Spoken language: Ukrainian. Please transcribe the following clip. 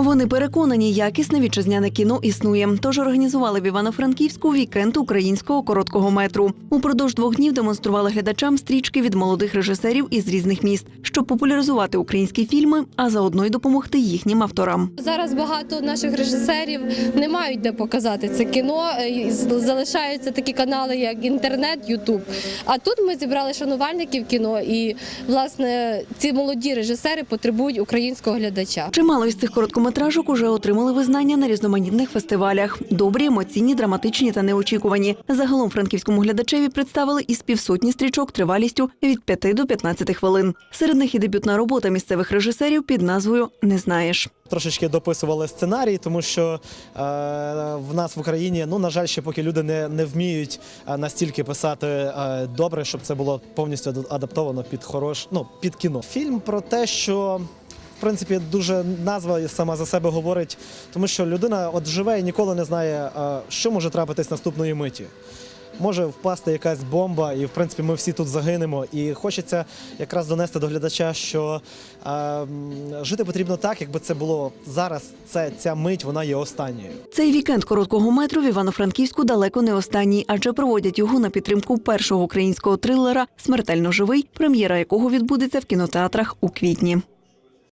Вони переконані, якісне вітчизняне кіно існує. Тож організували в Івано-Франківську вікенд українського короткого метру. Упродовж двох днів демонстрували глядачам стрічки від молодих режисерів із різних міст, щоб популяризувати українські фільми, а заодно й допомогти їхнім авторам. Зараз багато наших режисерів не мають де показати це кіно. е, Залишаються такі канали, як інтернет, Ютуб. А тут ми зібрали шанувальників кіно, і власне ці молоді режисери потребують українського глядача. Чимало із цих короткометражок уже отримали визнання на різноманітних фестивалях. Добрі, емоційні, драматичні та неочікувані. Загалом франківському глядачеві представили із півсотні стрічок тривалістю від 5 до 15 хвилин. Серед них і дебютна робота місцевих режисерів під назвою Не знаєш. Трошечки дописували сценарій, тому що е, в нас в Україні, ну на жаль, ще поки люди не, не вміють е, настільки писати е, добре, щоб це було повністю ад- адаптовано під хорош, ну під кіно. Фільм про те, що принципі дуже назва сама за себе говорить, тому що людина от живе і ніколи не знає, е, що може трапитись наступної миті. Може впасти якась бомба, і в принципі ми всі тут загинемо. І хочеться якраз донести до глядача, що е, жити потрібно так, якби це було зараз. Це ця мить, вона є останньою. Цей вікенд короткого метру в Івано-Франківську далеко не останній, адже проводять його на підтримку першого українського трилера Смертельно живий, прем'єра якого відбудеться в кінотеатрах у квітні.